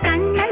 Kannan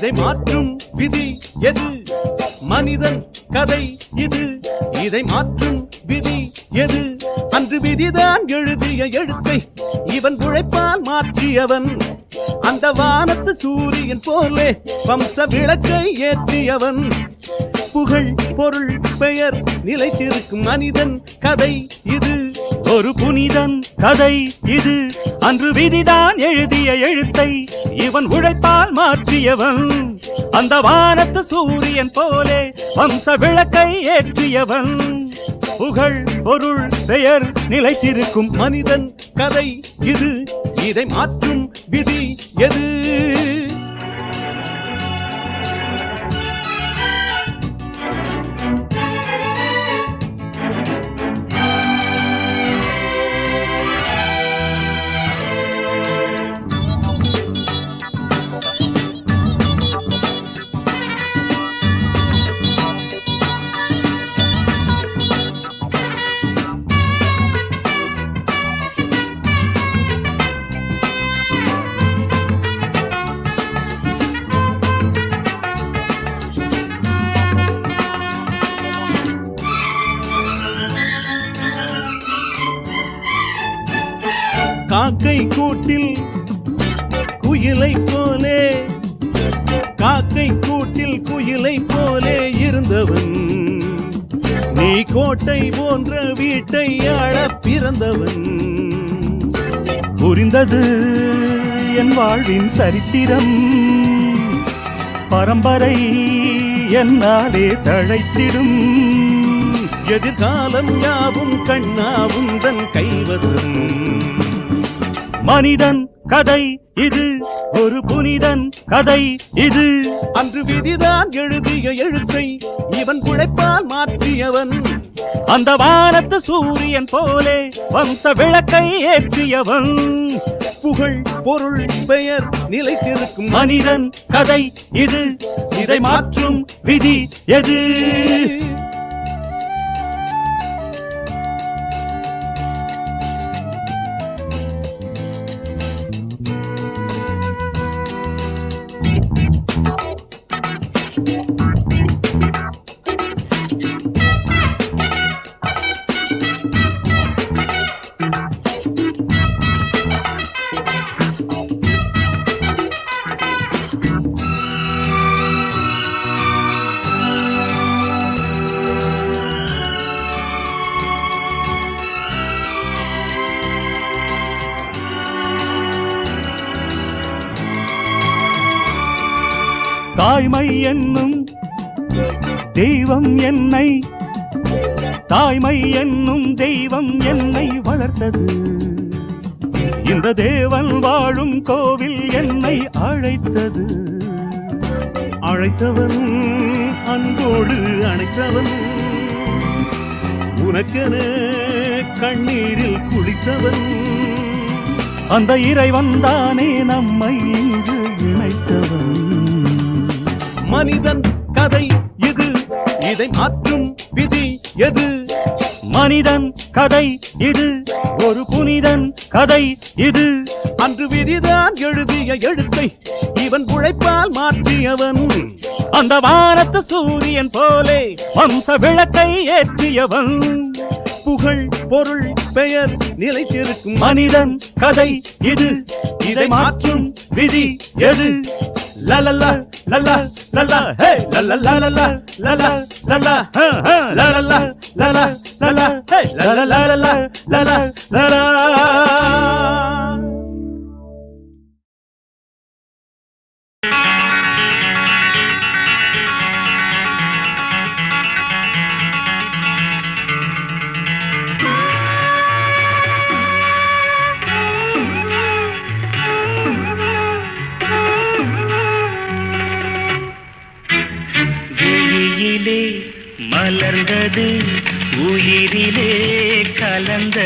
இதை மாற்றும் விதி எது? மனிதன் கதை இது. இதை மாற்றும் விதி எது? அன்று விதிதான் எழுதிய எழுத்தை இவன் உழைப்பால் மாற்றியவன். அந்த வானத்து சூரியன் போலே வம்ச விளக்கை ஏற்றியவன். புகழ் பொருள் பெயர் நிலைத்திருக்கும் மனிதன் கதை இது. ஒரு புனிதன் கதை இது. அன்று விதிதான் எழுதிய எழுத்தை இவன் உழைப்பால் மாற்றியவன். அந்த வானத்து சூரியன் போலே வம்ச விளக்கை ஏற்றியவன். புகழ் பொருள் பெயர் நிலைத்திருக்கும் மனிதன் கதை இது. இதை மாற்றும் விதி எது? காக்கை கூட்டில் குயிலை போலே. காக்கை கூட்டில் குயிலை போலே இருந்தவன். நீ கோட்டை போன்ற வீட்டை ஆள பிறந்தவன். புரிந்தது என் வாழ்வின் சரித்திரம். பரம்பரை என்னாலே தழைத்திடும். எதிர்காலம் யாவும் கண்ணாவும் தன் கைவதம். மனிதன் கதை இது. ஒரு புனிதன் கதை இது. அன்று விதிதான் எழுதிய எழுத்தை இவன் குழைப்பால் மாற்றியவன். அந்த வானத்து சூரியன் போலே வம்ச விளக்கை ஏற்றியவன். புகழ் பொருள் பெயர் நிலைத்திருக்கும் மனிதன் கதை இது. இதை மாற்றும் விதி எது? தாய்மை என்னும் தெய்வம் என்னை தாய்மை என்னும் தெய்வம் என்னை வளர்த்தது. இந்த தேவன் வாழும் கோவில் என்னை அழைத்தது. அழைத்தவன் அன்போடு அணைத்தவன். உனக்கென கண்ணீரில் குளித்தவன். அந்த இறைவன் தானே நம்மை இங்கு இணைத்தவன். மனிதன் கதை இது. இதை மாற்றும் விதி எது? மனிதன் கதை இது. ஒரு புனிதன் கதை இது. அன்று விதிதான் எழுதிய எழுத்தை இவன் உழைப்பால் மாற்றியவன். அந்த வானத்து சூரியன் போலே வம்ச விளக்கை ஏற்றியவன். புகழ் பொருள் பெயர் நிலைத்திருக்கும் மனிதன் கதை இது. இதை மாற்றும் விதி எது? la la la la la la la hey la la la la la la la la la ha ha la la la la la la la hey la la la la la la la la la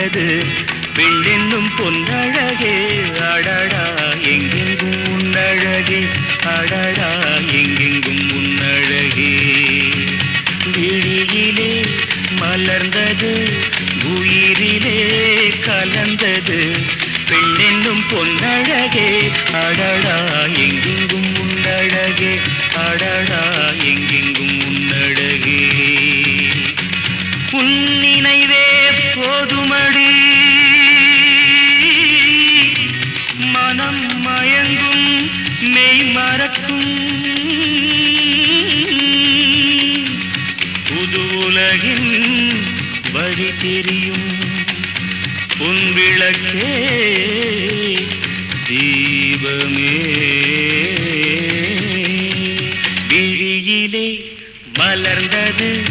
கலந்தது வெள்ளென்னும் பொன்னழகே அடடா எங்கெங்கும் உன்னழகே அடடா எங்கெங்கும் உன்னழகே. விழியிலே மலர்ந்தது உயிரிலே கலந்தது. பெண்ணென்னும் பொன்னழகே அடடா விழியிலே மலர்ந்தது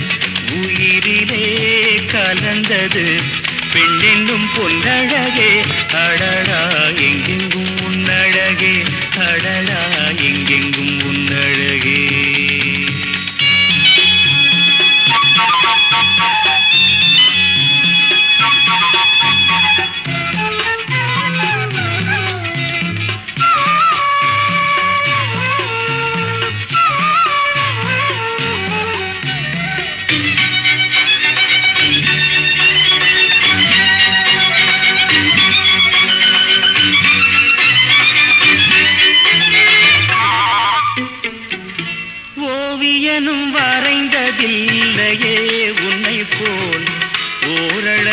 உயிரிலே கலந்தது. பெண்ணென்னும் பொன்னழகே அடடா எங்கெங்கும் உன்னழகே அடடா எங்கெங்கும் உன்னழகே.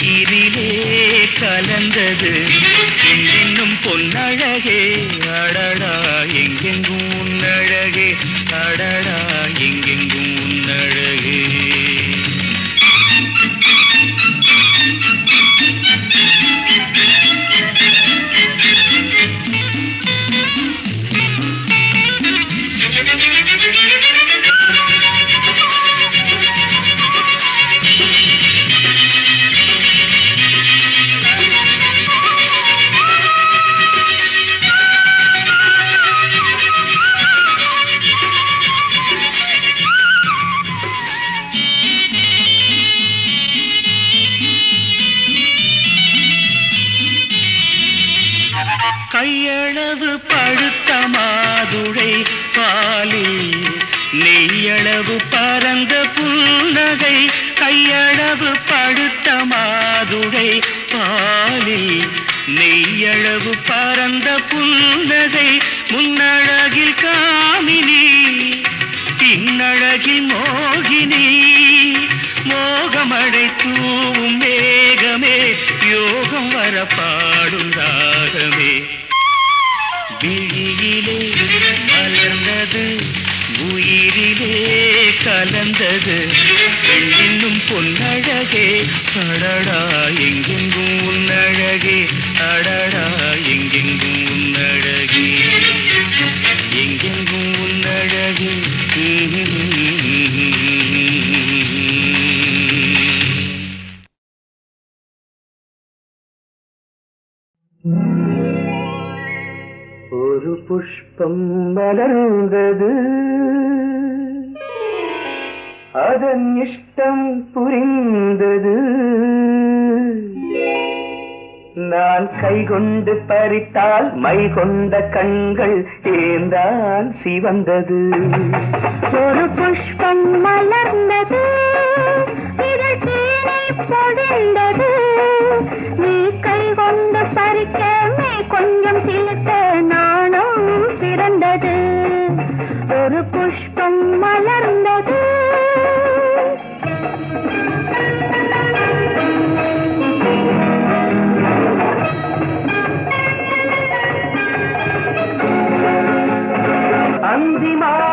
உயிரிலே கலந்தது. என்னும் பொன்னழகே அடடா எங்கெங்கும் உன்னழகே அடடா எங்கெங்கும் யோகினி மோகினி மோகமடை தூவும் மேகமே யோகம் வர பாடும் ராகமே விழியிலே மலர்ந்தது உயிரிலே கலந்தது பெண்ணின்னும் பொன்னழகே அடடா எங்கெங்கும் உன்னழகே அடடா எங்கெங்கும் உன்னழகே. எங்கெங்கும் உன்னழகே புஷ்பம் மலர்ந்தது. அதன் இஷ்டம் புரிந்தது. நான் கை கொண்டு பறித்தால் மை கொண்ட கண்கள் ஏந்தான் சிவந்தது. ஒரு புஷ்பம் மலர்ந்தது. பொழிந்தது. நீ கை கொண்டு பறிக்க கொஞ்சம் சிலுத்த நாணம் பிறந்தது. ஒரு புஷ்பம் மலர்ந்தது. அந்திமா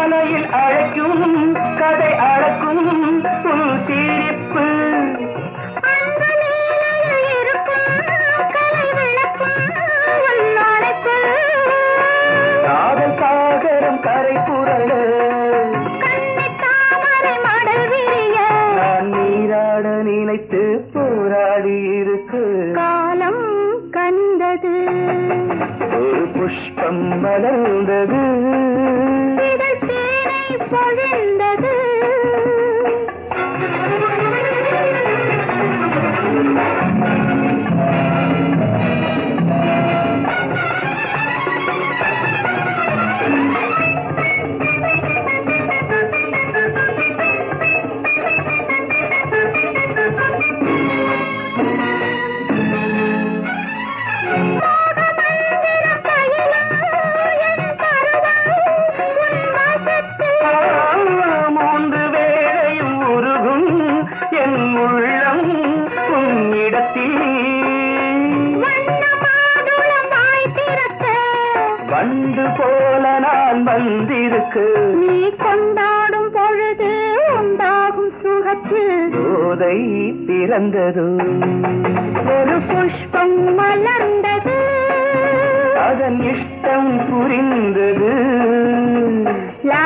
என் உள்ளம் உன்னிடத்தில் வண்டு போல நான் வந்திருக்கு. நீ கொண்டாடும் பொழுது உண்டாகும் சுகத்தில் போதை பிறந்தது. ஒரு புஷ்பம் மலர்ந்தது. அதன் இஷ்டம் புரிந்தது. லா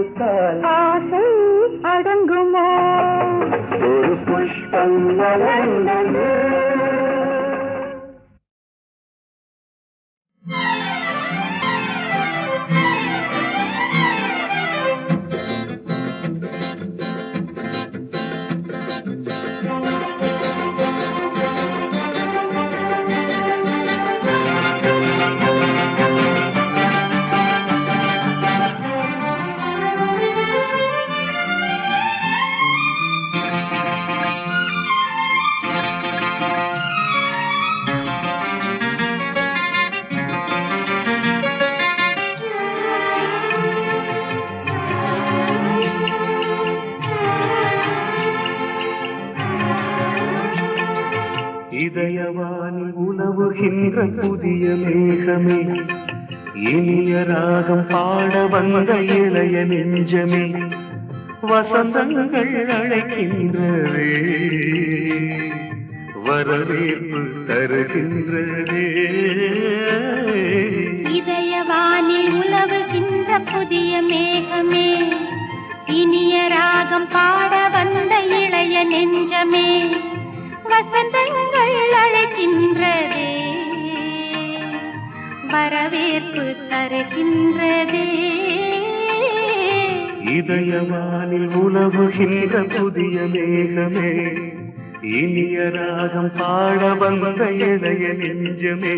கொடுத்தால் ஆசை அடங்குமோ ஒரு புஷ்பம் வளர்ந்தது இனிய ராகம் பாட வந்த இளைய நெஞ்சமே வசந்தங்கள் அழைக்கின்றதே. வரவேற்பு தருகின்றதே. இதயவானில் உலவுகின்ற புதிய மேகமே இனிய ராகம் பாட வந்த இளைய நெஞ்சமே வசந்த வரவேற்பு தருகின்றதே. இதயவானில் உலவுகின்ற புதிய மேகமே இனிய ராகம் பாட வந்த இளைய நெஞ்சமே.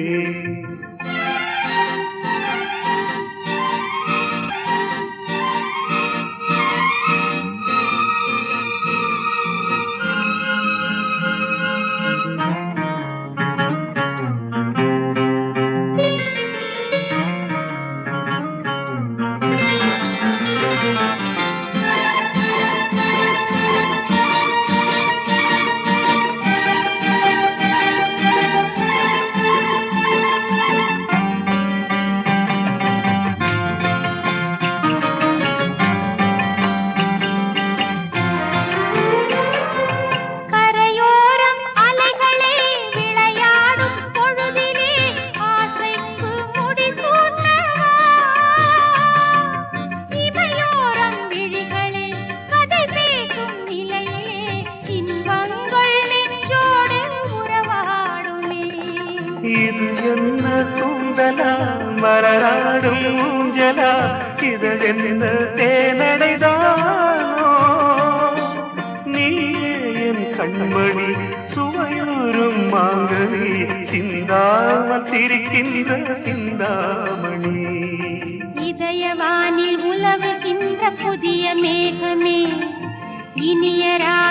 ಅಭಿನಯರಾ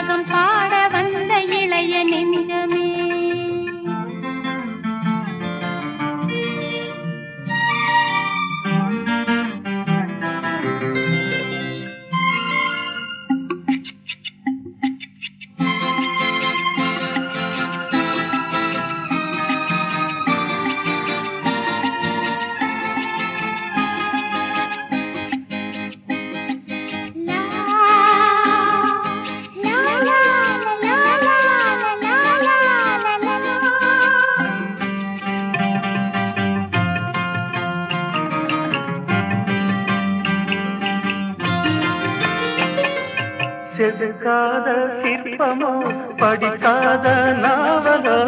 படிக்காத நாவலோ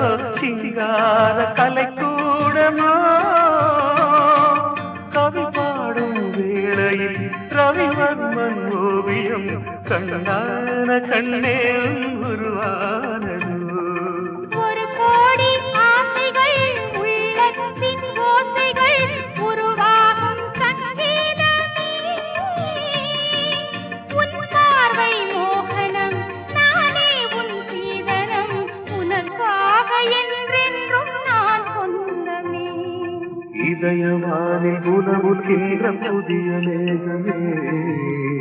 சிங்கார கலை கலைக்கூடமோ? கவி பாடும் வேளையில் ரவிவர்மன் ஓவியம் கண்ணான கண்ணே உருவானது. ஒரு கோடி ஆசைகள் உள்ளத்தின் ஓசைகள் இதயவானில் உணவுகின்ற புதிய மேகமே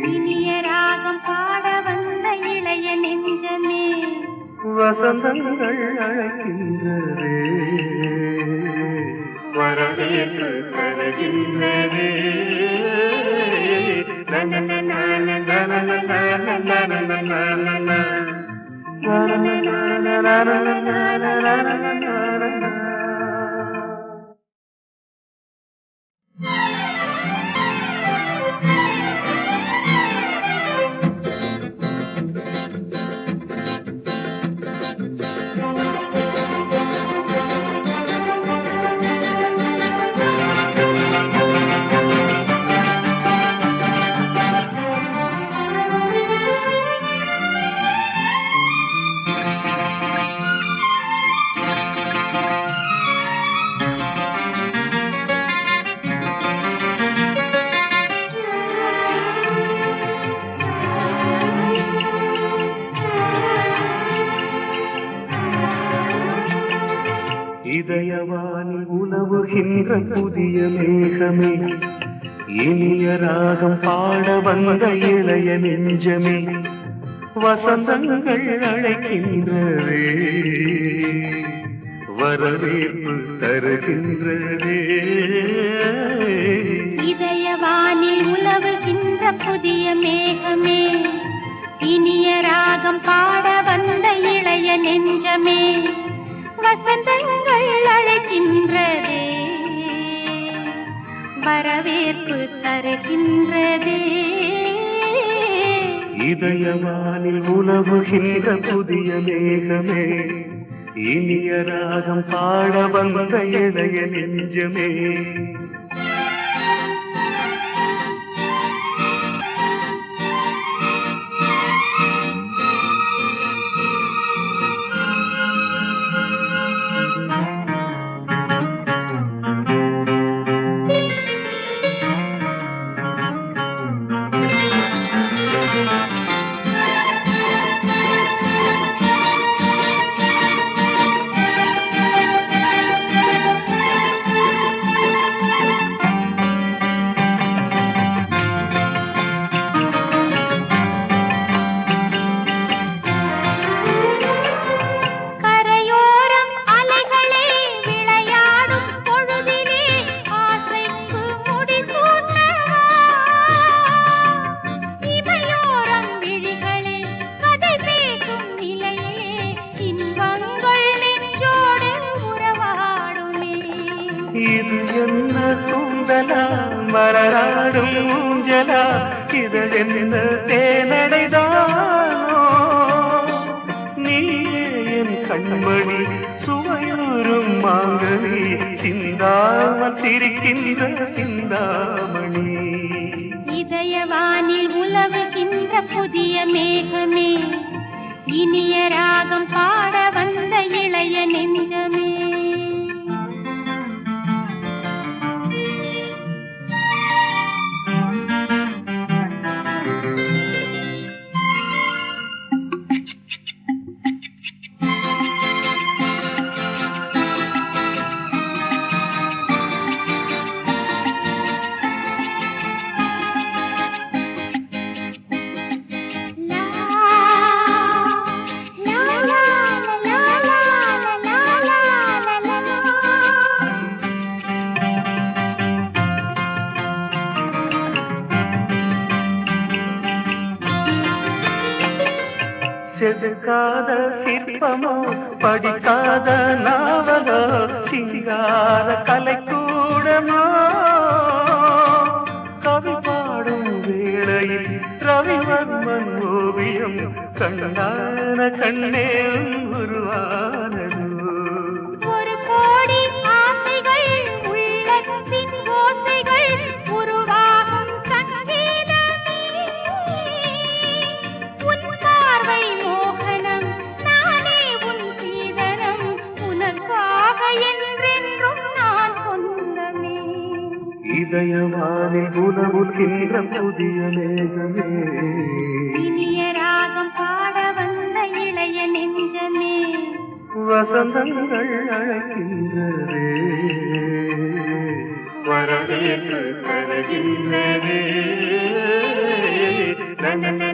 இனிய ராகம் பாட வந்த இளைய நெஞ்சமே வசந்தங்கள் அழைக்கின்றதே வரவேற்று தருகின்றதே இதயவாணி உணவுகின்ற புதிய மேகமே. இனிய ராகம் பாட வந்த இளைய நெஞ்சமே. வசந்தங்கள் அழைக்கின்றதே. வரவேற்பு தருகின்றதே. இதயவாணி உலவுகின்ற புதிய மேகமே. இனிய ராகம் பாட வந்த இளைய நெஞ்சமே. வசந்தங்கள் அழைக்கின்றதே. வரவேற்பு தருகின்றதே. இதயவானில் உலவுகின்ற புதிய மேகமே இனிய ராகம் பாட வந்த இளைய நெஞ்சமே. உதவுகின்ற புதிய மேகமே. இனிய ராகம் பாட வந்த இளைய நெஞ்சமே. வசந்தங்கள் அழைக்கின்றதே. வரவேற்பு தருகின்றதே. நன